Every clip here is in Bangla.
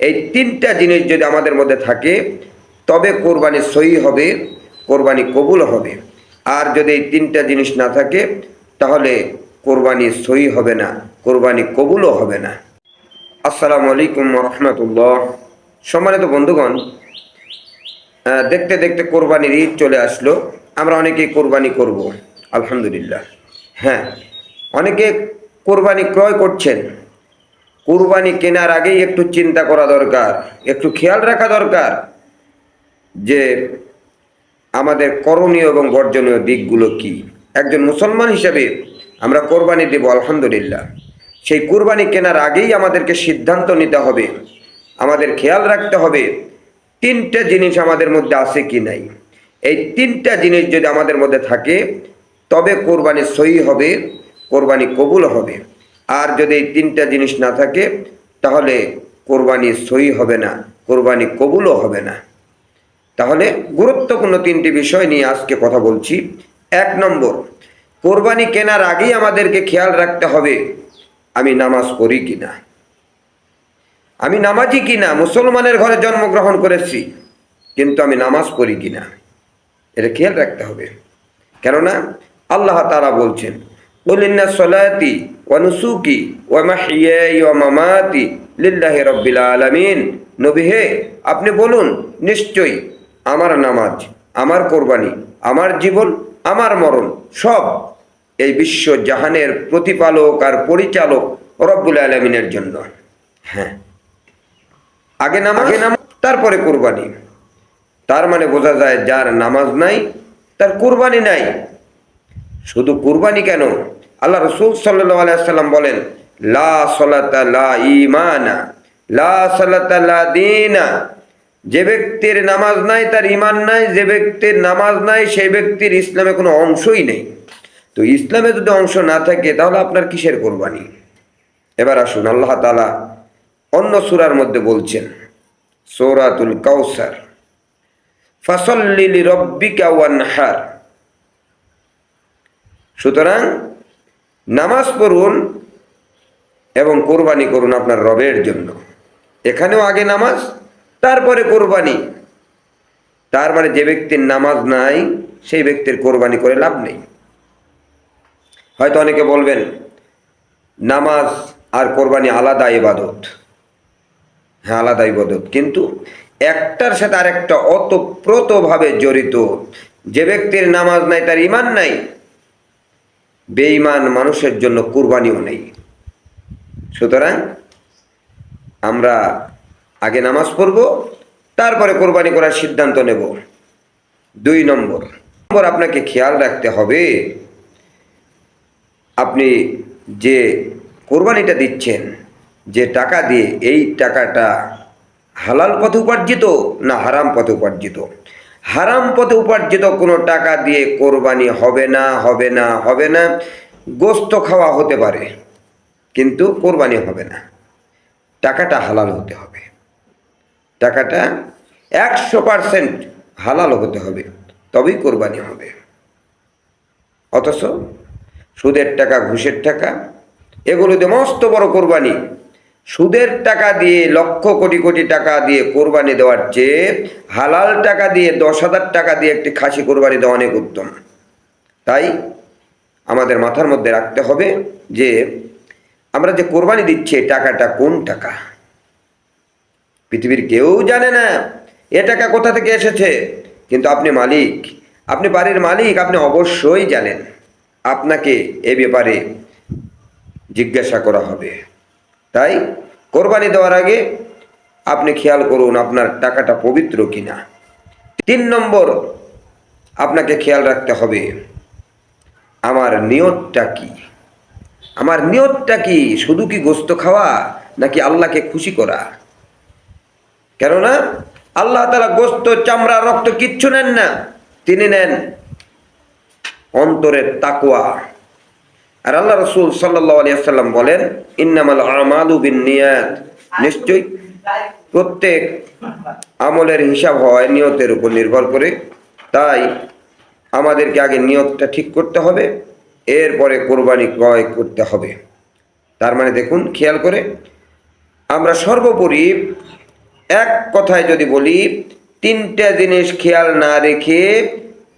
এই তিনটা জিনিস যদি আমাদের মধ্যে থাকে, তবে কোরবানি সহি হবে, কোরবানি কবুল হবে। আর যদি এই তিনটা জিনিস না থাকে, তাহলে কোরবানি সহি হবে না, কোরবানি কবুলও হবে না। আসসালামু আলাইকুম রহমতুল্লাহ। সম্মানিত বন্ধুগণ দেখতে দেখতে কোরবানির ঈদ চলে আসলো। আমরা অনেকেই কোরবানি করব, আলহামদুলিল্লাহ। হ্যাঁ অনেকে কোরবানি ক্রয় করছেন কোরবানি কেনার আগেই একটু চিন্তা করা দরকার, একটু খেয়াল রাখা দরকার যে আমাদের করণীয় এবং বর্জনীয় দিকগুলো কি। একজন মুসলমান হিসাবে আমরা কোরবানি দেব, আলহামদুলিল্লাহ। সেই কোরবানি কেনার আগেই আমাদেরকে সিদ্ধান্ত নিতে হবে, আমাদের খেয়াল রাখতে হবে তিনটা জিনিস আমাদের মধ্যে আছে কি নাই। এই তিনটা জিনিস যদি আমাদের মধ্যে থাকে, তবে কোরবানি সহি হবে, কোরবানি কবুল হবে। আর যদি এই তিনটা জিনিস না থাকে, তাহলে কোরবানি সই হবে না, কোরবানি কবুলও হবে না। তাহলে গুরুত্বপূর্ণ তিনটি বিষয় নিয়ে আজকে কথা বলছি। এক নম্বর, কোরবানি কেনার আগেই আমাদেরকে খেয়াল রাখতে হবে, আমি নামাজ পড়ি কিনা। আমি নামাজি কিনা, মুসলমানের ঘরে জন্মগ্রহণ করেছি, কিন্তু আমি নামাজ পড়ি কিনা, এটা খেয়াল রাখতে হবে। কেননা, আল্লাহ তারা বলছেন, বলিন্না সলাতি ওয়ানুসুকি ওয়ামাহিয়াই ওয়ামামাতি লিল্লাহি রব্বিল আলামিন। নবী হে, আপনি বলুন, নিশ্চয়ই আমার নামাজ, আমার কোরবানি, আমার জীবন, আমার মরণ সব এই বিশ্ব জাহানের প্রতিপালক আর পরিচালক রব্বুল আলমিনের জন্য। হ্যাঁ। আগে নামাজ আগে নামাজ, তারপরে কোরবানি। তার মানে বোঝা যায় যার নামাজ নাই, তার কোরবানি নাই। শুধু কুরবানি কেন? আল্লাহ রসুল সাল্লাহ আলাইসাল্লাম বলেন, লা লা দিনা, যে ব্যক্তির নামাজ নাই তার ইমান নাই, যে ব্যক্তির নামাজ নাই সেই ব্যক্তির ইসলামে কোনো অংশই নেই। তো ইসলামে যদি অংশ না থাকে, তাহলে আপনার কিসের কোরবানি? এবার আসুন, আল্লাহ তালা অন্য সুরার মধ্যে বলছেন, সৌরাতুল কাউসার ফসল্লিলি রব্বিকা ওয়ানহার। সুতরাং নামাজ পড়ুন এবং কোরবানি করুন আপনার রবের জন্য। এখানেও আগে নামাজ, তারপরে কোরবানি। তার মানে যে ব্যক্তির নামাজ নাই, সেই ব্যক্তির কোরবানি করে লাভ নেই। হয়তো অনেকে বলবেন, নামাজ আর কোরবানি আলাদা ইবাদত। হ্যাঁ আলাদা ইবাদত। কিন্তু একটার সাথে আরেকটা অতপ্রতভাবে জড়িত। যে ব্যক্তির নামাজ নাই, তার ইমান নাই বেঈমান মানুষের জন্য কুরবানিও নেই। সুতরাং আমরা আগে নামাজ পড়ব, তারপরে কোরবানি করার সিদ্ধান্ত নেব। দুই নম্বর নম্বর আপনাকে খেয়াল রাখতে হবে, আপনি যে কোরবানিটা দিচ্ছেন, যে টাকা দিয়ে এই টাকাটা হালাল পথে উপার্জিত না হারাম পথে উপার্জিত? হারাম পথে উপার্জিত কোনো টাকা দিয়ে কোরবানি হবে না হবে না হবে না, গোস্ত খাওয়া হতে পারে, কিন্তু কোরবানি হবে না। টাকাটা হালাল হতে হবে। টাকাটা একশো পারসেন্ট হালাল হতে হবে, তবেই কোরবানি হবে। অথচ সুদের টাকা, ঘুষের টাকা, এগুলোতে মস্ত বড় কোরবানি। সুদের টাকা দিয়ে, লক্ষ কোটি কোটি টাকা দিয়ে কোরবানি দেওয়ার চেয়ে হালাল টাকা দিয়ে, দশ হাজার টাকা দিয়ে একটি খাসি কোরবানি দেওয়া অনেক উত্তম। তাই আমাদের মাথার মধ্যে রাখতে হবে যে আমরা যে কোরবানি দিচ্ছি টাকাটা কোন টাকা? পৃথিবীর কেউ জানে না, এ টাকা কোথা থেকে এসেছে? কিন্তু আপনি মালিক, আপনি বাড়ির মালিক, আপনি অবশ্যই জানেন। আপনাকে এ ব্যাপারে জিজ্ঞাসা করা হবে। তাই কোরবানি দেওয়ার আগে আপনি খেয়াল করুন আপনার টাকাটা পবিত্র কিনা। তিন নম্বর, আপনাকে খেয়াল রাখতে হবে, আমার নিয়তটা কি? আমার নিয়তটা কি শুধু কি গোস্ত খাওয়া নাকি আল্লাহকে খুশি করা? কেননা আল্লাহ তালা গোস্ত, চামড়া, রক্ত কিচ্ছু নেন না। তিনি নেন অন্তরের তাকুয়া আর আল্লাহ রসুল সাল্লাহ আলিয়াল্লাম বলেন ইন্নামাল আমালু বিন নিয়াত নিশ্চয়ই প্রত্যেক আমলের হিসাব হয় নিয়তের উপর নির্ভর করে। তাই আমাদেরকে আগে নিয়তটা ঠিক করতে হবে এরপরে কোরবানি ক্রয় করতে হবে। তার মানে দেখুন খেয়াল করে আমরা সর্বোপরি এক কথায় যদি বলি তিনটা জিনিস খেয়াল না রেখে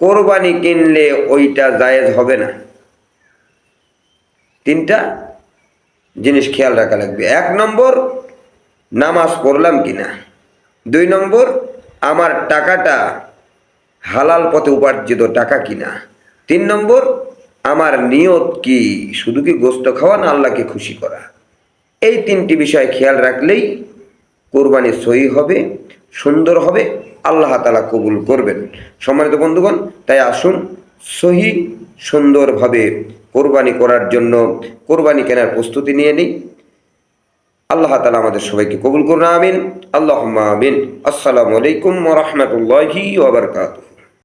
কোরবানি কিনলে ওইটা জায়েজ হবে না। তিনটা জিনিস খেয়াল রাখা লাগবে। এক নম্বর, নামাজ পড়লাম কিনা? দুই নম্বর, আমার টাকাটা হালাল পথে উপার্জিত টাকা কিনা? তিন নম্বর, আমার নিয়ত কি? শুধু কি গোস্ত খাওয়া না আল্লাহকে খুশি করা? এই তিনটি বিষয় খেয়াল রাখলেই কোরবানি সহি হবে, সুন্দর হবে, আল্লাহ তালা কবুল করবেন। সম্মানিত বন্ধুগণ, তাই আসুন সহি সুন্দরভাবে কোরবানি করার জন্য কোরবানি কেনার প্রস্তুতি নিয়ে নিই। আল্লাহ তালা আমাদের সবাইকে কবুল করুন, আমিন। আল্লাহ আমিন। আসসালামু আলাইকুম রহমতুল্লাহি ওবরকাতুহ